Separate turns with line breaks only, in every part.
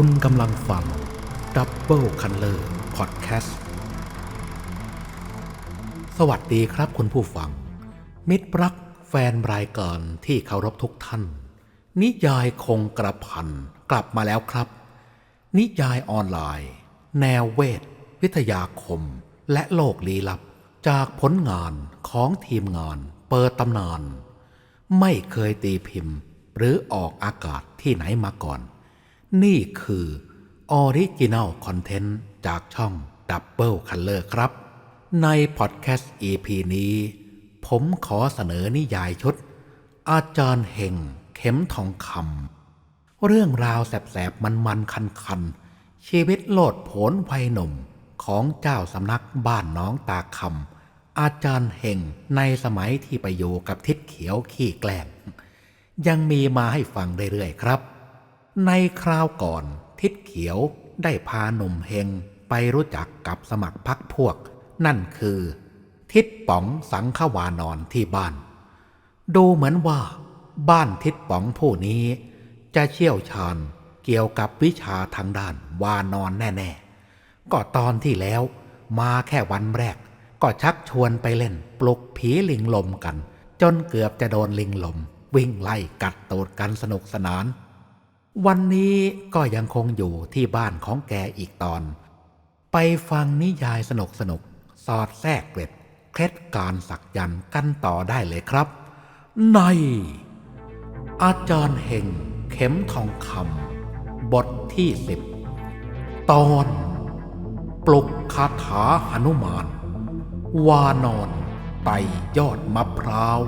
คุณกำลังฟังดับเบิลคันเลอร์พอดแคสต์ สวัสดีครับคุณผู้ฟัง มิตรรักแฟนรายการที่เคารพทุกท่าน นิยายคงกระพันกลับมาแล้วครับ นิยายออนไลน์ แนวเวท วิทยาคม และโลกลี้ลับ จากผลงานของทีมงานเปิดตำนาน ไม่เคยตีพิมพ์ หรือออกอากาศที่ไหนมาก่อน นี่คือออริจินัลคอนเทนต์จากช่อง Double Color ครับ ในพอดแคสต์ EP นี้ ผมขอเสนอนิยายชุด อาจารย์เฮงเข็มทองคำเรื่องราวแสบๆ มันๆ คันๆ ชีวิตโลดโผนวัยหนุ่มของเจ้าสำนักบ้านน้องตาคำอาจารย์เฮงในสมัยที่ไปอยู่กับทิศเขียวขี้แกล้งยังมีมาให้ฟังเรื่อยๆครับ ในคราวก่อนทิศเขียวได้พาหนุ่มเฮงไปรู้จักกับสมัครพักพวก นั่นคือ ทิศป๋องสังขวานอนที่บ้าน ดูเหมือนว่า บ้านทิศป๋องผู้นี้ จะเชี่ยวชาญเกี่ยวกับวิชาทางด้านวานอนแน่ ๆ ก็ตอนที่แล้วมาแค่วันแรก ก็ชักชวนไปเล่นปลุกผีลิงลมกัน จนเกือบจะโดนลิงลม วิ่งไล่กัดตูดกันสนุกสนาน วันนี้ก็ยังคงอยู่ที่บ้านของแกอีกตอน ไปฟังนิยายสนุกสนุกสอดแทรกเกร็ดเคล็ดการสักยันต์กันต่อได้เลยครับ ใน อาจารย์เฮงเข็มทองคำบทที่สิบตอน ปลุกคาถาหนุมาน วานอนไต่ยอดมะพร้าว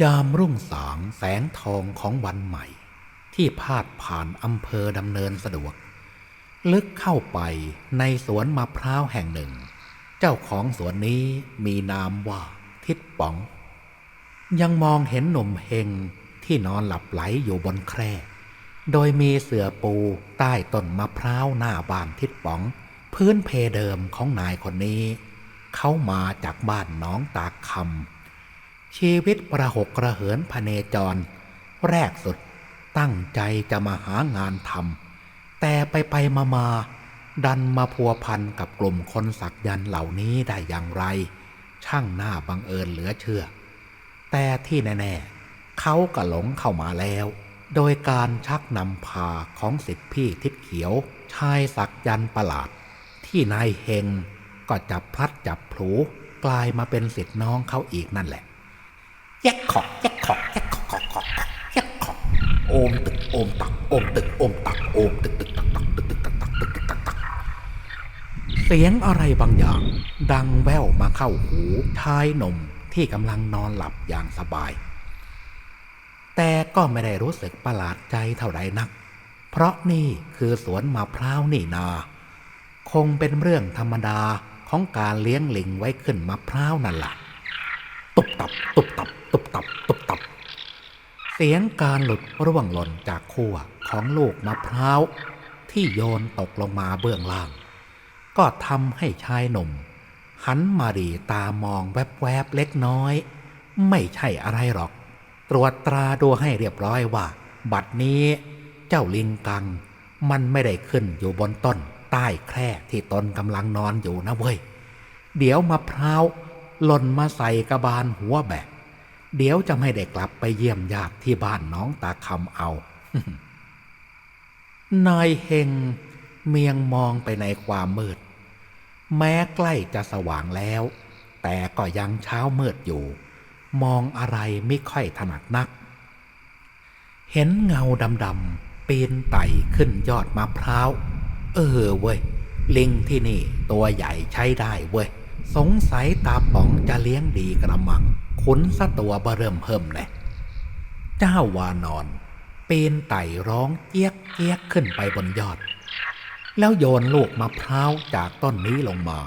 ยามรุ่งสางแสงทองของวันใหม่ ที่พาดผ่านอำเภอดำเนินสะดวก ลึกเข้าไปในสวนมะพร้าวแห่งหนึ่ง เจ้าของสวนนี้มีนามว่าทิดป๋อง ยังมองเห็นหนุ่มเฮงที่นอนหลับไหลอยู่บนแคร่โดยมีเสื่อปูใต้ต้นมะพร้าวหน้าบ้านทิดป๋อง พื้นเพเดิมของนายคนนี้ เขามาจากบ้านน้องตากคำ ชีวิตประหกกระเหินพเนจร แรกสุดตั้งใจจะมาหางานทำแต่ไปไปมามาดันมาพัวพันกับกลุ่มคนสักยันเหล่านี้ได้อย่างไร ช่างหน้าบังเอิญเหลือเชื่อ แต่ที่แน่ๆเขาก็หลงเข้ามาแล้ว โดยการชักนำพาของสิทธิพี่ทิศเขียว ชายสักยันประหลาด ที่นายเฮงก็จับพลัดจับผูกลายมาเป็นสิทธิน้องเขาอีกนั่นแหละ แยกขอกแยกขอกแยกขอกขอกขอกแยกขอกโอมตึกโอมตักโอมตึกโอมตักโอมตึกตึกตักตักตึกตึกตักตักตึกตึกตักตักเสียงอะไรบางอย่าง ดังแว่วมาเข้าหูชายหนุ่มที่กำลังนอนหลับอย่างสบาย แต่ก็ไม่ได้รู้สึกประหลาดใจเท่าไรนัก เพราะนี่คือสวนมะพร้าวนี่นา คงเป็นเรื่องธรรมดาของการเลี้ยงลิงไว้ขึ้นมะพร้าวนั่นแหละ ตุบตับตุบตับตุบตับตุบตับ เสียงการหลุดร่วงหล่นจากขั้วของลูกมะพร้าวที่โยนตกลงมาเบื้องล่าง ก็ทำให้ชายหนุ่ม หันมาดีตามองแวบๆเล็กน้อย ไม่ใช่อะไรหรอก ตรวจตราดูให้เรียบร้อยว่า บัดนี้เจ้าลิงกัง มันไม่ได้ขึ้นอยู่บนต้น ใต้แคร่ที่ตนกำลังนอนอยู่นะเว้ย เดี๋ยวมะพร้าว หล่นมาใส่กระบาลหัวแบกเดี๋ยวจะไม่ได้กลับไปเยี่ยมญาติที่บ้านน้องตาคำเอา นายเฮงเมียงมองไปในความมืด แม้ใกล้จะสว่างแล้ว แต่ก็ยังเช้ามืดอยู่ มองอะไรไม่ค่อยถนัดนัก เห็นเงาดำๆปีนไต่ขึ้นยอดมะพร้าว เออเว้ย ลิงที่นี่ตัวใหญ่ใช้ได้เว้ย สงสัยตาป๋องจะเลี้ยงดีกระมังขุนซะตัวเบเริ่มเพิ่มเลยเจ้าวานอน เปีนไต่ร้องเจี๊ยกเจี๊ยกขึ้นไปบนยอด แล้วโยนลูกมะพร้าวจากต้นนี้ลงมา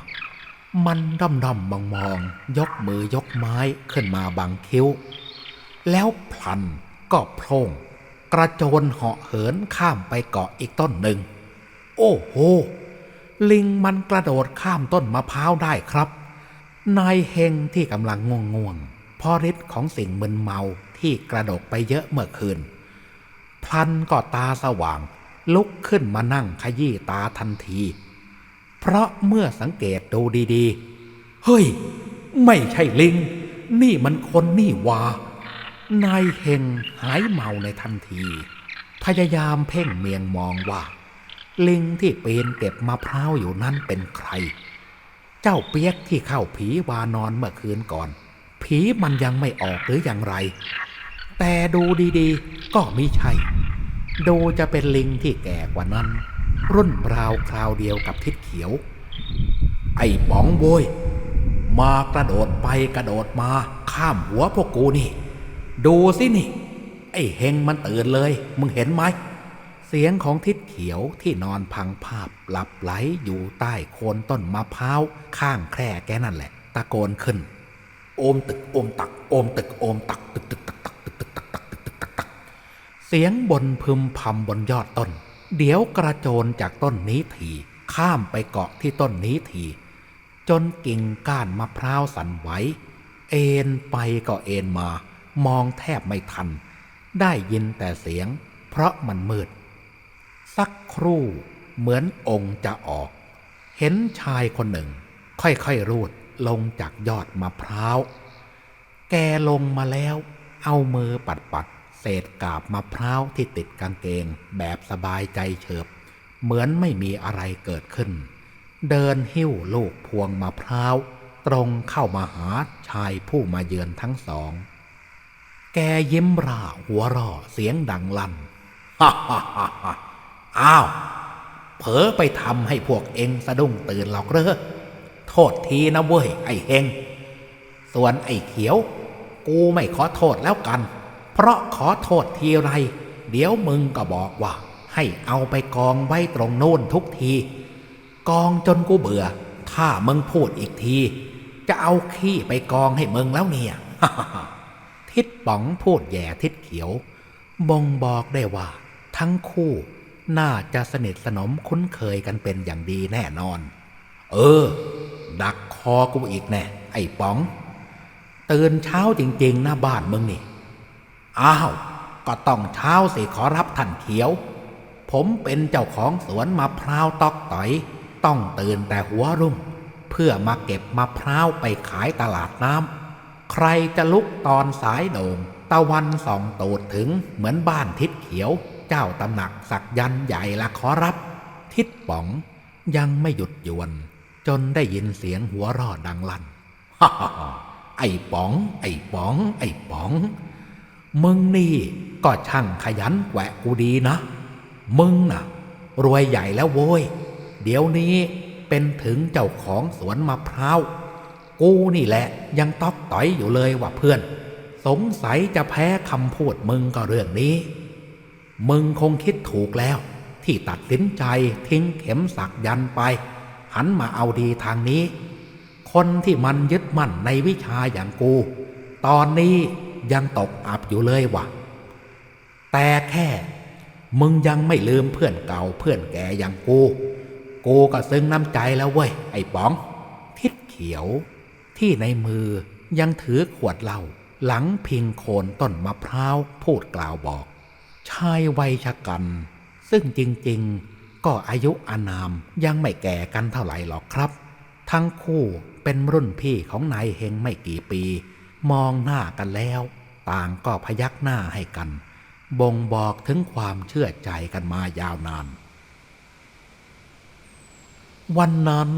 มันด่ำด่ำมองมองยกมือยกไม้ขึ้นมาบังคิ้ว แล้วพลันก็โพร่งกระโจนเหาะเหินข้ามไปเกาะอีกต้นหนึ่ง โอ้โห ลิงมันกระโดดข้ามต้นมะพร้าวได้ครับ นายเฮงที่กำลังง่วงง่วงๆเพอฤทธิ์ของสิ่งมึนเมาที่กระดกไปเยอะเมื่อคืน พลันก็ตาสว่าง ลุกขึ้นมานั่งขยี้ตาทันที เพราะเมื่อสังเกตดูดีๆ เฮ้ย ไม่ใช่ลิง นี่มันคนนี่วานายเฮงหายเมาในทันที พยายามเพ่งเมียงมองว่า ลิงที่ปีนเก็บมะพร้าวอยู่นั้นเป็นใคร เจ้าเปียกที่เข้าผีวานอนเมื่อคืนก่อน ผีมันยังไม่ออกหรืออย่างไร แต่ดูดีๆ ก็ไม่ใช่ ดูจะเป็นลิงที่แก่กว่านั้น รุ่นราวคราวเดียวกับทิศเขียว ไอ้ป๋องโวยมากระโดดไปกระโดดมาข้ามหัวพวกกูนี่ ดูสินี่ ไอ้เฮงมันตื่นเลย มึงเห็นไหม สียงของทิศเขียวที่นอนพังภาพหลับไหลอยู่ใต้โคนต้นมะพร้าวข้างแคร่แกนั่นแหละ ตะโกนขึ้น โอมตึกโอมตักโอมตึกโอมตักตึกตึกตักตักตึกตึกตักตักตึกตึกตักตักเสียงบนพึมพำบนยอดต้น เดี๋ยวกระโจนจากต้นนี้ทีข้ามไปเกาะที่ต้นนี้ที จนกิ่งก้านมะพร้าวสั่นไหวเอ็นไปก็เอ็นมา มองแทบไม่ทัน ได้ยินแต่เสียง เพราะมันมืด สักครู่เหมือนองค์จะออก เห็นชายคนหนึ่ง ค่อยๆรูดลงจากยอดมะพร้าว แกลงมาแล้ว เอามือปัดปัดๆเศษกาบมะพร้าวที่ติดกางเกงแบบสบายใจเฉิบ เหมือนไม่มีอะไรเกิดขึ้น เดินหิ้วลูกพวงมะพร้าว ตรงเข้ามาหาชายผู้มาเยือนทั้งสอง แกยิ้มร่าหัวร่อเสียงดังลั่นฮ่าฮ่าฮ่า อ้าว เผลอไปทำให้พวกเองสะดุ้งตื่นหรอกเรอโทษทีนะเว้ยไอ้เฮงส่วนไอ้เขียว กูไม่ขอโทษแล้วกัน เพราะขอโทษทีไร เดี๋ยวมึงก็บอกว่า ให้เอาไปกองไว้ตรงโน้นทุกที กองจนกูเบื่อ ถ้ามึงพูดอีกที จะเอาขี้ไปกองให้มึงแล้วเนี่ยทิดป๋องพูดแย่ทิดเขียว บ่งบอกได้ว่า ทั้งคู่ น่าจะสนิทสนมคุ้นเคยกันเป็นอย่างดีแน่นอน เออ ดักคอกูอีกแน่ ไอ้ป๋องตื่นเช้าจริงๆหน้าบ้านมึงนี่ อ้าว ก็ต้องเช้าสิขอรับท่านเขียว ผมเป็นเจ้าของสวนมะพร้าวตอกต่อย ต้องตื่นแต่หัวรุ่ง เพื่อมาเก็บมะพร้าวไปขายตลาดน้ำ ใครจะลุกตอนสายโด่งตะวันส่องตูดถึงเหมือนบ้านทิศเขียว เจ้าตำหนักสักยันใหญ่ละขอรับ ทิศป๋องยังไม่หยุดยวน จนได้ยินเสียงหัวรอดดังลั่นฮ่าไอ้ป๋อง ไอ้ป๋อง ไอ้ป๋อง มึงนี่ก็ช่างขยันแหวะกูดีนะ มึงน่ะ รวยใหญ่แล้วโว้ย เดี๋ยวนี้เป็นถึงเจ้าของสวนมะพร้าว กูนี่แหละยังตอกต่อยอยู่เลยว่าเพื่อน สงสัยจะแพ้คำพูดมึงก็เรื่องนี้ มึงคงคิดถูกแล้ว ที่ตัดสินใจทิ้งเข็มสักยันไป หันมาเอาดีทางนี้ คนที่มันยึดมั่นในวิชาอย่างกู ตอนนี้ยังตกอับอยู่เลยวะแต่แค่ มึงยังไม่ลืมเพื่อนเก่าเพื่อนแก่อย่างกู กูก็ซึ้งน้ำใจแล้วเว้ย ไอ้ป๋อง ทิศเขียว ที่ในมือยังถือขวดเหล้าหลังพิงโคนต้นมะพร้าวพูดกล่าวบอก ชายวัยชะกัน ซึ่งจริงๆ ก็อายุอานามยังไม่แก่กันเท่าไหร่หรอกครับ ทั้งคู่เป็นรุ่นพี่ของนายเฮงไม่กี่ปี มองหน้ากันแล้ว ต่างก็พยักหน้าให้กัน บ่งบอกถึงความเชื่อใจกันมายาวนาน วันนั้น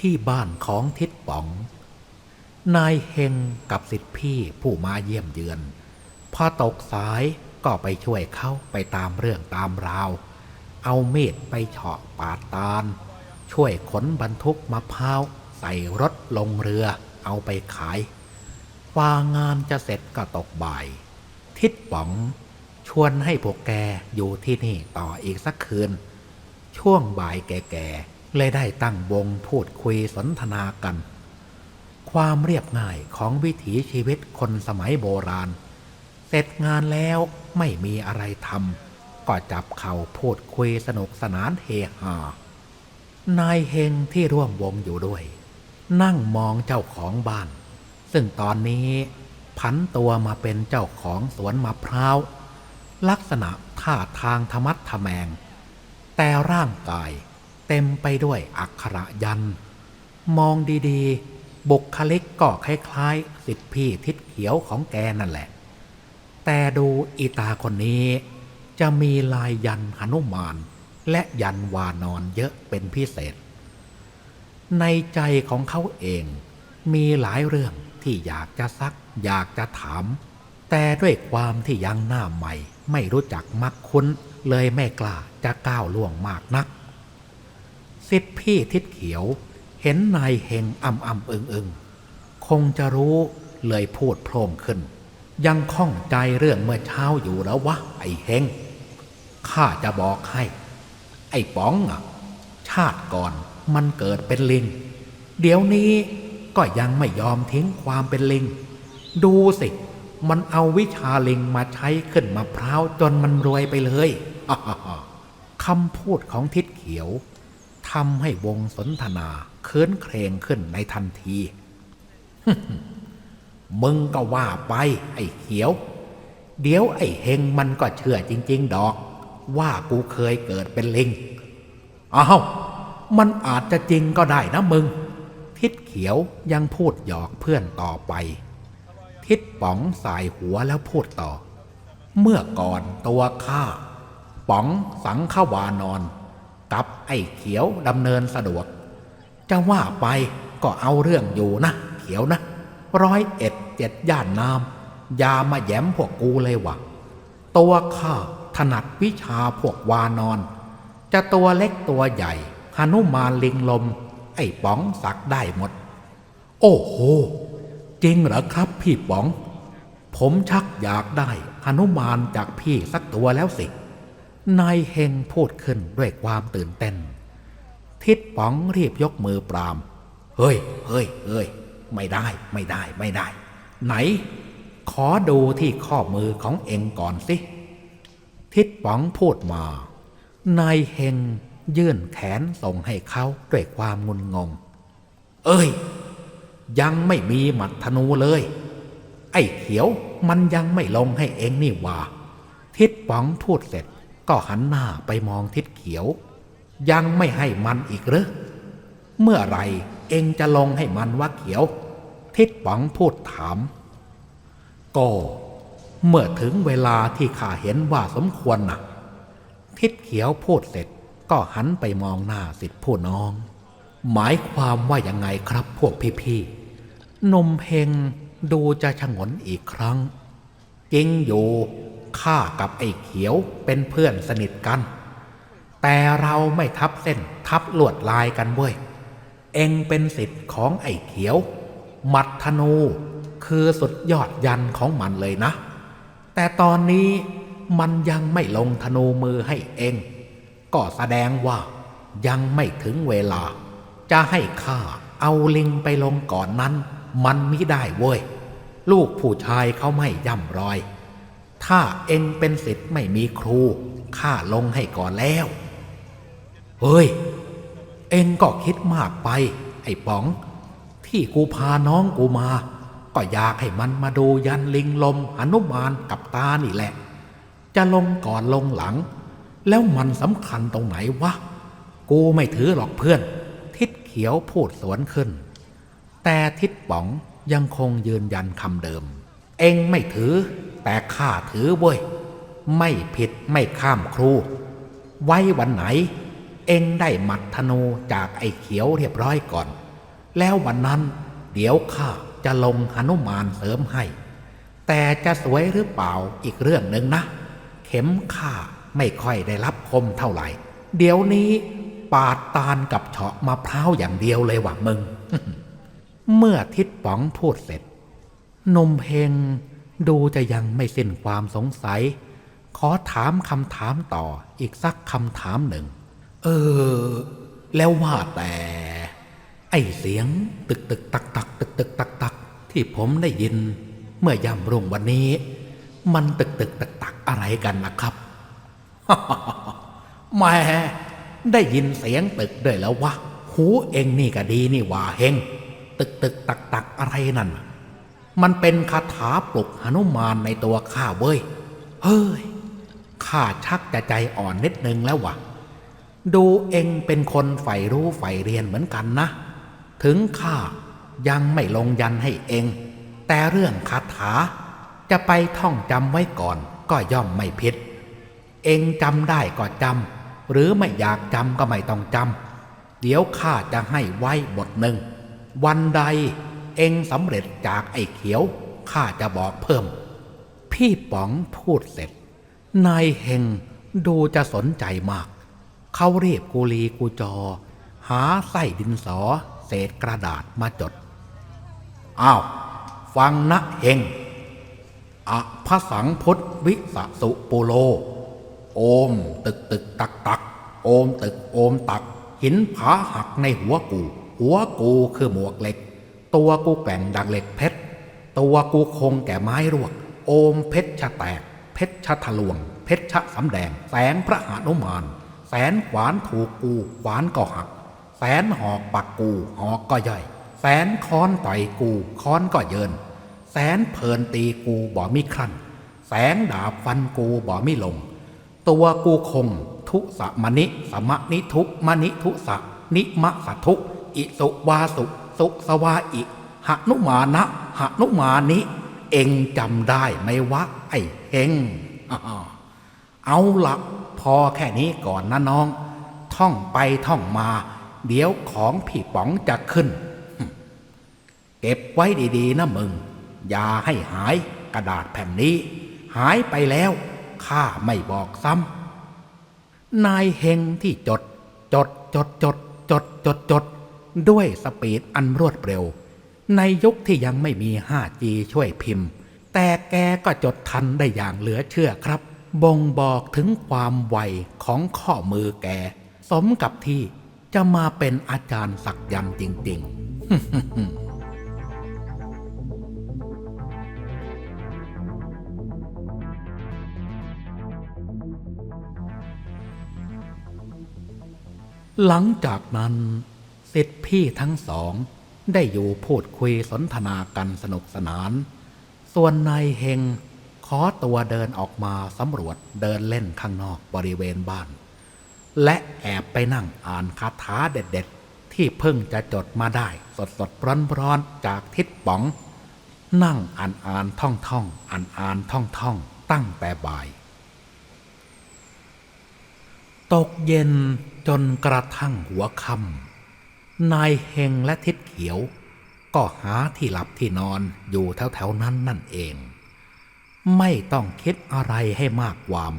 ที่บ้านของทิดป๋อง นายเฮงกับสิทธิพี่ผู้มาเยี่ยมเยือนพอตกสาย ก็ไปช่วยเขาไปตามเรื่องตามราว เอามีดไปเฉาะปาดตาล ช่วยขนบรรทุกมะพร้าว ใส่รถลงเรือเอาไปขายว่างานจะเสร็จก็ตกบ่าย ทิดป๋องชวนให้พวกแกอยู่ที่นี่ต่ออีกสักคืน ช่วงบ่ายแก่ๆเลยได้ตั้งวงพูดคุยสนทนากัน ความเรียบง่ายของวิถีชีวิตคนสมัยโบราณ เสร็จงานแล้วไม่มีอะไรทำก็จับเข่าพูดคุยสนุกสนานเฮฮานายเฮงที่ร่วมวงอยู่ด้วย นั่งมองเจ้าของบ้าน ซึ่งตอนนี้ผันตัวมาเป็นเจ้าของสวนมะพร้าว ลักษณะท่าทางธรรมัดทะแมง แต่ร่างกายเต็มไปด้วยอักขระยัน มองดีๆ บุคลิกก็คล้ายๆสิทธิพี่ทิศเขียวของแกนั่นแหละ แต่ดูอีตาคนนี้ จะมีลายยันหนุมาน และยันวานอนเยอะเป็นพิเศษ ในใจของเขาเองมีหลายเรื่องที่อยากจะซัก อยากจะถาม แต่ด้วยความที่ยังหน้าใหม่ ไม่รู้จักมักคุ้น เลยไม่กล้าจะก้าวล่วงมากนักสิทธิพี่ทิศเขียวเห็นนายเฮงอ่ำอ่ำอึงอึงคงจะรู้เลยพูดโพล่งขึ้น ยังข้องใจเรื่องเมื่อเช้าอยู่แล้ววะไอ้เฮงข้าจะบอกให้ ไอ้ป๋องอะชาติก่อนมันเกิดเป็นลิง เดี๋ยวนี้ก็ยังไม่ยอมทิ้งความเป็นลิง ดูสิ มันเอาวิชาลิงมาใช้ขึ้นมะพร้าวจนมันรวยไปเลยคำพูดของทิศเขียวทำให้วงสนทนาเคินเครงขึ้นในทันที มึงก็ว่าไปไอ้เขียว เดี๋ยวไอ้เฮงมันก็เชื่อจริง ๆ ดอก ว่ากูเคยเกิดเป็นลิงอ้าวมันอาจจะจริงก็ได้นะมึง ทิศเขียวยังพูดหยอกเพื่อนต่อไป ทิศป๋องสายหัวแล้วพูดต่อ เมื่อก่อนตัวข้าป๋องสังขวานอน กับไอ้เขียวดำเนินสะดวก จะว่าไปก็เอาเรื่องอยู่นะ เขียวนะ ร้อยเอ็ดเจ็ดย่านน้ำอย่ามาแย้มพวกกูเลยวะตัวข้าถนัดวิชาพวกวานอน จะตัวเล็กตัวใหญ่หนุมานลิงลม ไอ้ป๋องสักได้หมด โอ้โห จริงเหรอครับพี่ป๋อง ผมชักอยากได้หนุมานจากพี่สักตัวแล้วสิ นายเฮงพูดขึ้นด้วยความตื่นเต้น ทิดป๋องรีบยกมือปราม เฮ้ย เฮ้ย เฮ้ย ไม่ได้ไม่ได้ไม่ได้ ไหน ขอดูที่ข้อมือของเองก่อนสิ ทิดป๋องพูดมา นายเฮงยื่นแขนส่งให้เขาด้วยความงุนงง เอ้ย ยังไม่มีหมัดธนูเลย ไอ้เขียวมันยังไม่ลงให้เองนี่ว่า ทิดป๋องพูดเสร็จก็หันหน้าไปมองทิดเขียว ยังไม่ให้มันอีกหรือเมื่อไร เองจะลงให้มันว่าเขียว ทิดป๋องพูดถาม ก็เมื่อถึงเวลาที่ข้าเห็นว่าสมควรนะทิดเขียวพูดเสร็จก็หันไปมองหน้าสิทธิผู้น้อง หมายความว่ายังไงครับพวกพี่ๆนมเพงดูจะชงนอีกครั้งจริงอยู่ข้ากับไอ้เขียวเป็นเพื่อนสนิทกัน แต่เราไม่ทับเส้นทับลวดลายกันเว้ย เองเป็นสิทธิ์ของไอ้เขียวหมัดธนูคือสุดยอดยันของมันเลยนะ แต่ตอนนี้มันยังไม่ลงธนูมือให้เอง ก็แสดงว่ายังไม่ถึงเวลา จะให้ข้าเอาลิงไปลงก่อนนั้น มันมิได้เว้ย ลูกผู้ชายเขาไม่ย่ำรอย ถ้าเองเป็นสิทธิ์ไม่มีครูข้าลงให้ก่อนแล้ว เฮ้ย เองก็คิดมากไป ไอ้ป๋อง ที่กูพาน้องกูมา ก็อยากให้มันมาดูยันลิงลมหนุมานกับตานี่แหละ จะลงก่อนลงหลัง แล้วมันสำคัญตรงไหนวะ กูไม่ถือหรอกเพื่อน ทิศเขียวพูดสวนขึ้น แต่ทิศป๋องยังคงยืนยันคำเดิม เองไม่ถือ แต่ข้าถือเว้ย ไม่ผิดไม่ข้ามครู ไว้วันไหน เองได้หมัดธนูจากไอ้เขียวเรียบร้อยก่อน แล้ววันนั้นเดี๋ยวข้าจะลงหนุมานเสริมให้ แต่จะสวยหรือเปล่าอีกเรื่องหนึ่งนะ เข็มข้าไม่ค่อยได้รับคมเท่าไหร่ เดี๋ยวนี้ปาดตาลกับเฉาะมะพร้าวอย่างเดียวเลยว่ะมึง เมื่อทิดป๋องพูดเสร็จ นมเพงดูจะยังไม่สิ้นความสงสัย ขอถามคำถามต่ออีกสักคำถามหนึ่ง เออ แล้วว่าแต่ ไอเสียงตึกตึกตักตักตึกตึกตักตักที่ผมได้ยิน เมื่อย่ำรุ่งวันนี้ มันตึกตึกตักตักอะไรกันนะครับแหม่ได้ยินเสียงตึกด้วยแล้ววะหูเองนี่ก็ดีนี่ว่าเฮงตึกตึกตักตักอะไรนั่น มันเป็นคาถาปลุกหนุมานในตัวข้าเว้ย เฮ้ยข้าชักจะใจอ่อนนิดนึงแล้ววะ ดูเองเป็นคนใฝ่รู้ใฝ่เรียนเหมือนกันนะ ถึงข้ายังไม่ลงยันให้เอง แต่เรื่องคาถา จะไปท่องจำไว้ก่อนก็ย่อมไม่ผิด เองจำได้ก็จำหรือไม่อยากจำก็ไม่ต้องจำเดี๋ยวข้าจะให้ไว้บทหนึ่ง วันใดเองสำเร็จจากไอ้เขียวข้าจะบอกเพิ่ม พี่ป๋องพูดเสร็จนายเฮงดูจะสนใจมาก เขาเรียบกุลีกูจอ หาไส้ดินสอ เศษกระดาษมาจด อ้าว ฟังนะเฮงอะพระสังพุทธวิสสุปุโล โอมตึกตึกตักตัก โอมตึกโอมตัก หินผาหักในหัวกู หัวกูคือหมวกเหล็ก ตัวกูแกร่งดังเหล็กเพชร ตัวกูคงแก่ไม้รวก โอมเพชรชะแตก เพชรชะทะลวง เพชรชะสำแดง แสงพระหานุมาน แสนขวานถูกกูขวานก็หัก แสนหอกปักกูหอกก็ย่อย แสนค้อนต่อยกูค้อนก็เยิน แสนเพลินตีกูบ่มิครั่น แสงดาบฟันกูบ่มิลง ตัวกูคง ทุสะมณิสมะนิทุมณิทุสะนิมะสะทุอิสุวาสุสุสวาอิหนุมานะหนุมานิ เองจำได้ไหมวะไอ้เฮงอ่าเอาละ พอแค่นี้ก่อนนะน้อง ท่องไปท่องมา เดี๋ยวของพี่ป๋องจะขึ้น เก็บไว้ดีๆนะมึง อย่าให้หายกระดาษแผ่นนี้ หายไปแล้วข้าไม่บอกซ้ำนายเฮงที่จด จดจดจดจดจดจดด้วยสปีดอันรวดเร็ว ในยุคที่ยังไม่มี 5G ช่วยพิมพ์ แต่แกก็จดทันได้อย่างเหลือเชื่อครับ บ่งบอกถึงความไวของข้อมือแก สมกับที่จะมาเป็นอาจารย์สักยันจริง ๆหลังจากนั้นสิทธิพี่ทั้งสองได้อยู่พูดคุยสนทนากันสนุกสนาน ส่วนนายเฮง ขอตัวเดินออกมาสำรวจเดินเล่นข้างนอกบริเวณบ้าน และแอบไปนั่งอ่านคาถาเด็ดๆ ที่เพิ่งจะจดมาได้สดสดร้อนร้อนๆจากทิศป๋อง นั่งอ่านอ่านท่องท่องอ่านอ่านท่องท่องตั้งแต่บ่าย ตกเย็นจนกระทั่งหัวค่ำนายเฮงและทิดเขียว ก็หาที่หลับที่นอนอยู่แถวๆนั้นนั่นเอง ไม่ต้องคิดอะไรให้มากความ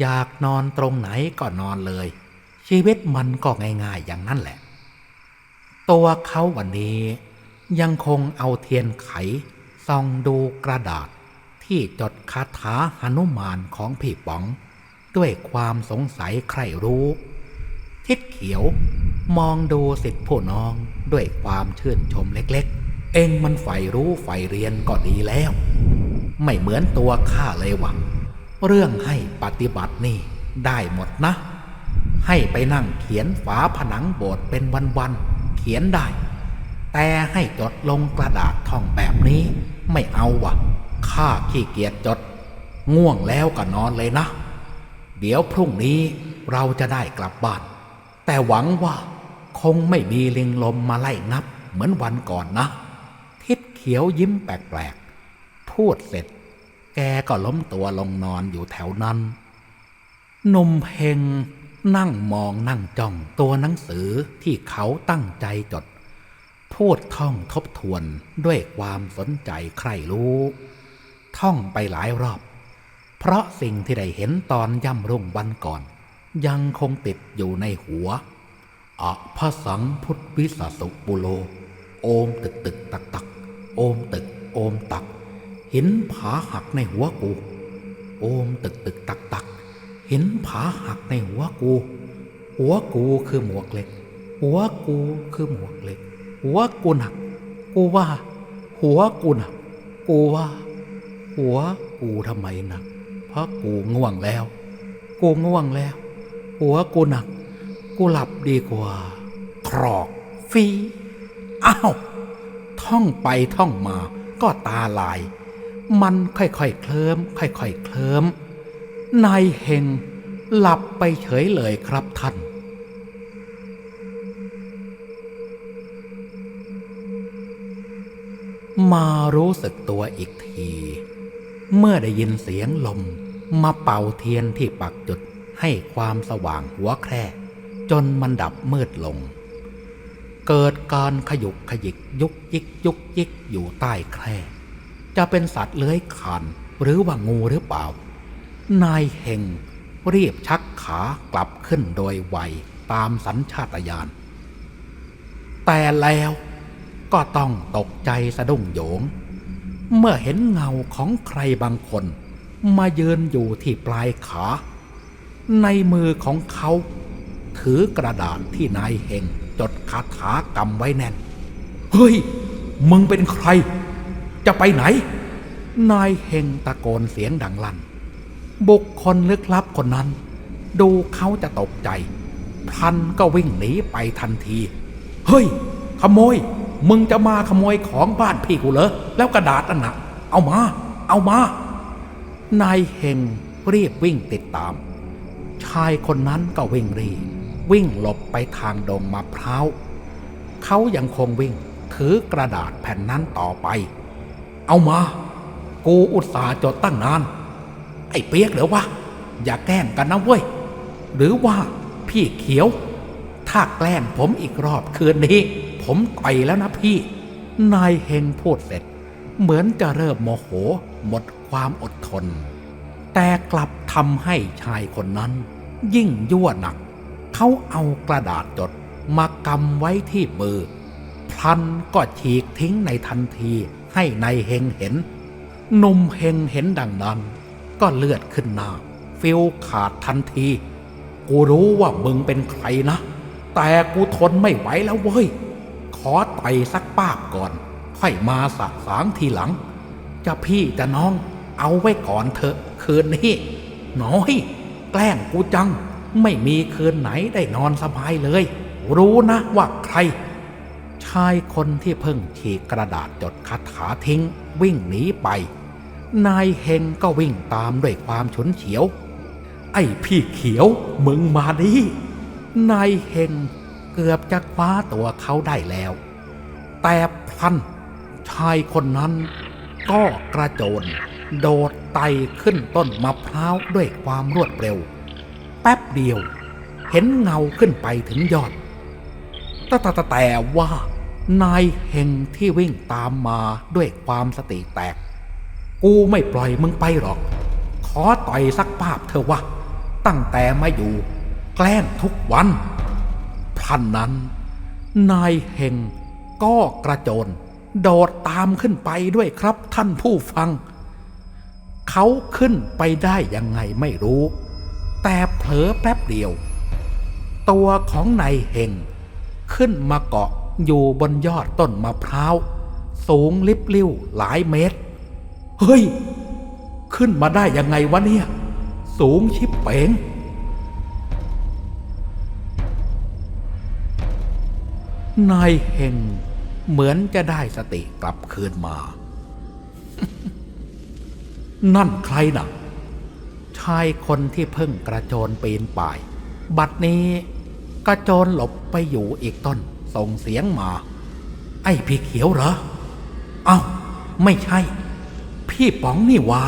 อยากนอนตรงไหนก็นอนเลย ชีวิตมันก็ง่ายๆอย่างนั้นแหละ ตัวเขาวันนี้ยังคงเอาเทียนไขส่องดูกระดาษที่จดคาถาหนุมานของพี่ป๋อง ด้วยความสงสัยใครรู้ ทิดเขียวมองดูสิทธิผู้น้องด้วยความชื่นชมเล็กๆ เองมันใฝ่รู้ใฝ่เรียนก็ดีแล้ว ไม่เหมือนตัวข้าเลยหวังเรื่องให้ปฏิบัตินี่ได้หมดนะ ให้ไปนั่งเขียนฝาผนังโบสถ์เป็นวันๆเขียนได้ แต่ให้จดลงกระดาษท่องแบบนี้ ไม่เอาวะข้าขี้เกียจจด ง่วงแล้วก็นอนเลยนะ เดี๋ยวพรุ่งนี้เราจะได้กลับบ้าน แต่หวังว่าคงไม่มีลิงลมมาไล่นับเหมือนวันก่อนนะ ทิดเขียวยิ้มแปลก พูดเสร็จ แกก็ล้มตัวลงนอนอยู่แถวนั้นนมเพงนั่งมองนั่งจ้องตัวหนังสือที่เขาตั้งใจจด พูดท่องทบทวนด้วยความสนใจใครรู้ ท่องไปหลายรอบ เพราะสิ่งที่ได้เห็นตอนย่ำรุ่งวันก่อน ยังคงติดอยู่ในหัวอะพระสังพุทธวิสสุปุโล โอมตึกตึกตักตัก โอมตึก โอมตัก เหินผาหักในหัวกู โอมตึกตึกตักตัก เหินผาหักในหัวกู หัวกูคือหมวกเหล็ก หัวกูคือหมวกเหล็ก หัวกูหนัก กูว่า หัวกูหนัก กูว่า หัวกูทำไมหนัก เพราะกูง่วงแล้ว กูง่วงแล้ว หัวกูหนัก กูหลับดีกว่า ครอกฟีอ้าวท่องไปท่องมาก็ตาลาย มันค่อยๆเคลิ้มค่อยๆเคลิ้มนายเฮงหลับไปเฉยเลยครับท่าน มารู้สึกตัวอีกที เมื่อได้ยินเสียงลมมาเป่าเทียนที่ปักจุดให้ความสว่างหัวแคร่ จนมันดับมืดลง เกิดการขยุกขยิกยุกยิกยุกยิกอยู่ใต้แคร่ จะเป็นสัตว์เลื้อยคลานหรือว่างูหรือเปล่า นายเฮงรีบชักขากลับขึ้นโดยไวตามสัญชาตญาณ แต่แล้วก็ต้องตกใจสะดุ้งโหยง เมื่อเห็นเงาของใครบางคน มายืนอยู่ที่ปลายขา ในมือของเขา ถือกระดาษที่นายเฮงจดคาถากำไว้แน่น เฮ้ย มึงเป็นใคร จะไปไหน นายเฮงตะโกนเสียงดังลั่น บุคคลลึกลับคนนั้น ดูเขาจะตกใจ พันก็วิ่งหนีไปทันที เฮ้ย ขโมย มึงจะมาขโมยของบ้านพี่กูเหรอ แล้วกระดาษนั่นนะเอามา เอามา นายเฮงรีบวิ่งติดตาม ชายคนนั้นก็วิ่งรีวิ่งหลบไปทางดงมะพร้าว เขายังคงวิ่งถือกระดาษแผ่นนั้นต่อไป เอามา กูอุตส่าห์จดตั้งนาน ไอ้เปียกเหรอวะ อย่าแกล้งกันนะเว้ย หรือว่าพี่เขียว ถ้าแกล้งผมอีกรอบคืนนี้ ผมต่อยแล้วนะพี่ นายเฮงพูดเสร็จ เหมือนจะเริ่มโมโหหมดความอดทน แต่กลับทำให้ชายคนนั้น ยิ่งยั่วหนัก เขาเอากระดาษจดมากำไว้ที่มือพลันก็ฉีกทิ้งในทันที ให้ในายเฮงเห็นหนุ่มเฮงเห็นดังนั้น ก็เลือดขึ้นหน้า ฟิลขาดทันที กูรู้ว่ามึงเป็นใครนะ แต่กูทนไม่ไหวแล้วเว้ย ขอไต่สักป้าบก่อน ค่อยมาสะสางทีหลัง จะพี่จะน้องเอาไว้ก่อนเถอะคืนนี้ น้อย แกล้งกูจัง ไม่มีคืนไหนได้นอนสบายเลย รู้นะว่าใคร ชายคนที่เพิ่งฉีกกระดาษจดคาถาทิ้งวิ่งหนีไป นายเฮงก็วิ่งตามด้วยความฉุนเฉียว ไอ้พี่เขียวมึงมาดินายเฮงเกือบจะคว้าตัวเขาได้แล้ว แต่พลันชายคนนั้นก็กระโจน โดดไต่ขึ้นต้นมะพร้าวด้วยความรวดเร็ว แป๊บเดียว เห็นเงาขึ้นไปถึงยอดแต่แต่แต่แต่ว่า นายเฮงที่วิ่งตามมาด้วยความสติแตก กูไม่ปล่อยมึงไปหรอก ขอต่อยสักปาบเธอะวะ ตั้งแต่มาอยู่ แกล้งทุกวันพลันนั้น นายเฮงก็กระโจน โดดตามขึ้นไปด้วยครับท่านผู้ฟัง เขาขึ้นไปได้ยังไงไม่รู้ แต่เผลอแป๊บเดียว ตัวของนายเฮงขึ้นมาเกาะ อยู่บนยอดต้นมะพร้าว สูงลิบลิ่วหลายเมตร เฮ้ย ขึ้นมาได้ยังไงวะเนี่ย สูงชิบเป๋งนายเฮงเหมือนจะได้สติกลับคืนมา นั่นใครนะ่ะ ชายคนที่เพิ่งกระโจนปีนป่าย บัดนี้กระโจนหลบไปอยู่อีกต้น ส่งเสียงมา ไอ้พี่เขียวเหรอ เอ้า ไม่ใช่ พี่ป๋องนี่วะ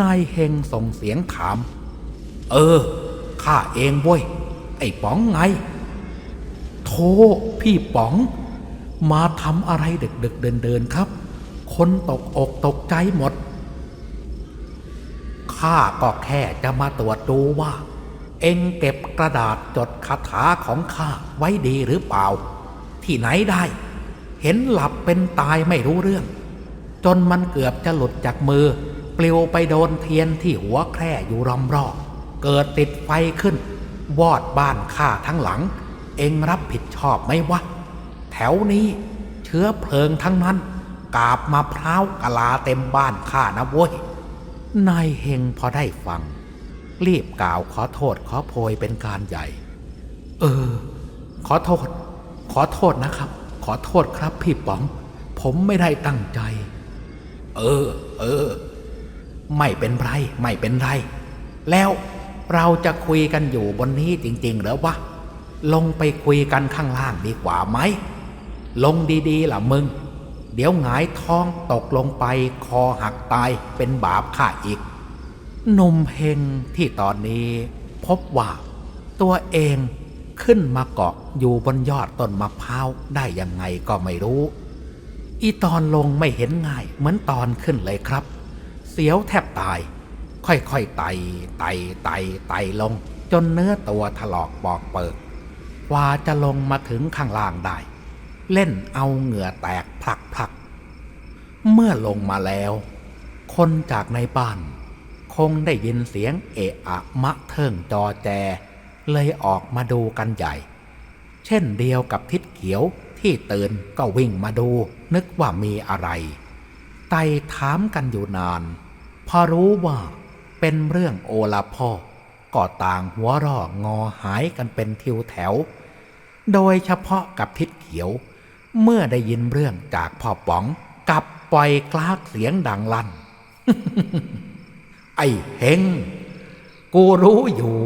นายเฮงส่งเสียงถาม เออ ข้าเองเว้ย ไอ้ป๋องไงโธ่พี่ป๋อง มาทำอะไรดึกดึกเดินเดินครับ คนตกอกตกใจหมด ข้าก็แค่จะมาตรวจดูว่า เอ็งเก็บกระดาษจดคาถาของข้าไว้ดีหรือเปล่า ที่ไหนได้ เห็นหลับเป็นตายไม่รู้เรื่อง จนมันเกือบจะหลุดจากมือ ปลิวไปโดนเทียนที่หัวแคร่อยู่รอมรอบเกิดติดไฟขึ้น วอดบ้านข้าทั้งหลัง เอ็งรับผิดชอบไหมวะ แถวนี้เชื้อเพลิงทั้งนั้น กาบมะพร้าวกะลาเต็มบ้านข้านะเว้ยนายเฮงพอได้ฟัง รีบกล่าวขอโทษขอโพยเป็นการใหญ่ เออ ขอโทษ ขอโทษนะครับ ขอโทษครับพี่ป๋อง ผมไม่ได้ตั้งใจ เออ เออ ไม่เป็นไร ไม่เป็นไร แล้วเราจะคุยกันอยู่บนนี้จริงๆเหรอวะ ลงไปคุยกันข้างล่างดีกว่าไหม ลงดีๆล่ะมึง เดี๋ยวหงายท้องตกลงไปคอหักตายเป็นบาปข้าอีก หนุ่มเฮงที่ตอนนี้พบว่าตัวเองขึ้นมาเกาะอยู่บนยอดต้นมะพร้าวได้ยังไงก็ไม่รู้ อีตอนลงไม่เห็นง่ายเหมือนตอนขึ้นเลยครับ เสียวแทบตาย ค่อยๆไต่ไต่ไต่ไต่ลง จนเนื้อตัวถลอกปอกเปิกกว่าจะลงมาถึงข้างล่างได้ เล่นเอาเหงื่อแตกพลักพลักเมื่อลงมาแล้ว คนจากในบ้าน งได้ยินเสียงเอะอะมะเทิงจอแจ เลยออกมาดูกันใหญ่ เช่นเดียวกับทิศเขียวที่ตื่นก็วิ่งมาดูนึกว่ามีอะไร ไต่ถามกันอยู่นาน พอรู้ว่าเป็นเรื่องโอลาพ่อก็ต่างหัวร่องอหายกันเป็นทิวแถว โดยเฉพาะกับทิศเขียว เมื่อได้ยินเรื่องจากพ่อป๋องกับปล่อยกลากเสียงดังลั่น ไอ้เฮงกูรู้อยู่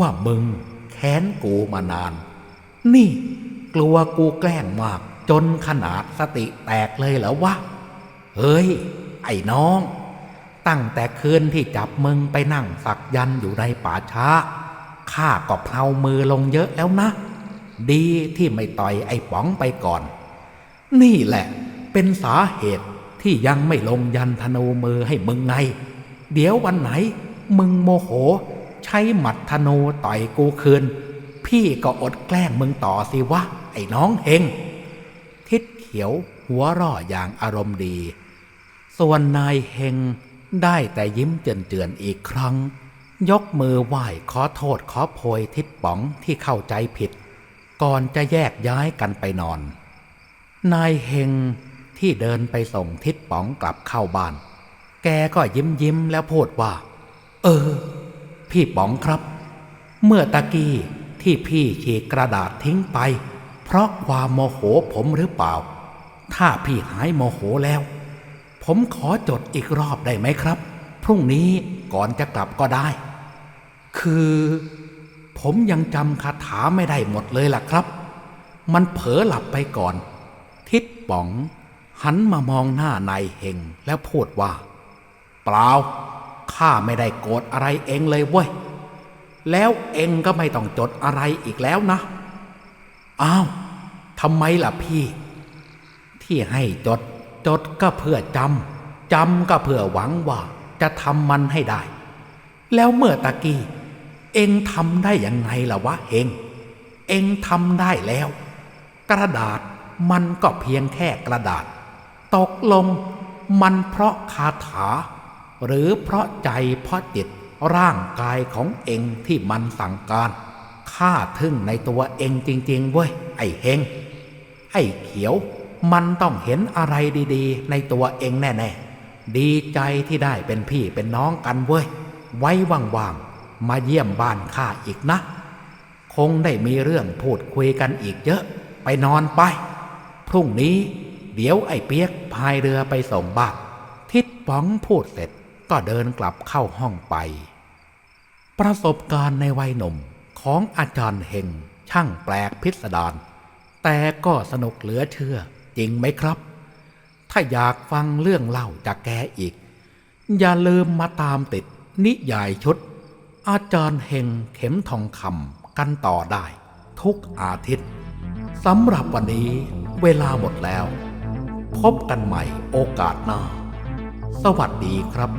ว่ามึงแค้นกูมานาน นี่กลัวกูแกล้งมากจนขนาดสติแตกเลยเหรอวะ เฮ้ย ไอ้น้อง ตั้งแต่คืนที่จับมึงไปนั่งสักยันอยู่ในป่าช้าข้าก็เพลามือลงเยอะแล้วนะ ดีที่ไม่ต่อยไอ้ป๋องไปก่อน นี่แหละเป็นสาเหตุที่ยังไม่ลงยันธนูมือให้มึงไง เดี๋ยววันไหน มึงโมโห ใช้หมัดธนูต่อยกูคืน พี่ก็อดแกล้งมึงต่อสิวะ ไอ้น้องเฮง ทิศเขียวหัวร่ออย่างอารมณ์ดี ส่วนนายเฮงได้แต่ยิ้มเจือนๆอีกครั้ง ยกมือไหว้ขอโทษขอโพยทิศป๋องที่เข้าใจผิด ก่อนจะแยกย้ายกันไปนอน นายเฮงที่เดินไปส่งทิศป๋องกลับเข้าบ้าน แกก็ยิ้มยิ้มแล้วพูดว่า เออ พี่ป๋องครับ เมื่อตะกี้ที่พี่ฉีกกระดาษทิ้งไป เพราะความโมโหผมหรือเปล่า ถ้าพี่หายโมโหแล้ว ผมขอจดอีกรอบได้ไหมครับ พรุ่งนี้ก่อนจะกลับก็ได้ คือ ผมยังจำคาถาไม่ได้หมดเลยล่ะครับ มันเผลอหลับไปก่อน ทิดป๋อง หันมามองหน้านายเฮงแล้วพูดว่า เปล่าข้าไม่ได้โกรธอะไรเองเลยเว้ย แล้วเองก็ไม่ต้องจดอะไรอีกแล้วนะ อ้าวทำไมล่ะพี่ ที่ให้จดจดก็เพื่อจำจำก็เพื่อหวังว่าจะทำมันให้ได้ แล้วเมื่อตะกี้ เองทำได้ยังไงล่ะวะเฮงเองทำได้แล้ว กระดาษมันก็เพียงแค่กระดาษ ตกลงมันเพราะคาถา หรือเพราะใจเพราะจิตร่างกายของเองที่มันสั่งการข้าทึ่งในตัวเองจริงๆเว้ยไอ้เฮงไอ้เขียว มันต้องเห็นอะไรดีๆ ในตัวเองแน่ๆ ดีใจที่ได้เป็นพี่เป็นน้องกันเว้ย ไว้ว่างๆ มาเยี่ยมบ้านข้าอีกนะ คงได้มีเรื่องพูดคุยกันอีกเยอะ ไปนอนไป พรุ่งนี้ เดี๋ยวไอ้เปียกพายเรือไปส่งบ้านทิดป๋องพูดเสร็จ ก็เดินกลับเข้าห้องไป ประสบการณ์ในวัยหนุ่มของอาจารย์เฮงช่างแปลกพิสดารแต่ก็สนุกเหลือเชื่อจริงไหมครับ ถ้าอยากฟังเรื่องเล่าจากแกอีก อย่าลืมมาตามติดนิยายชุด อาจารย์เฮงเข็มทองคำกันต่อได้ ทุกอาทิตย์สำหรับวันนี้เวลาหมดแล้ว พบกันใหม่โอกาสหน้า สวัสดีครับ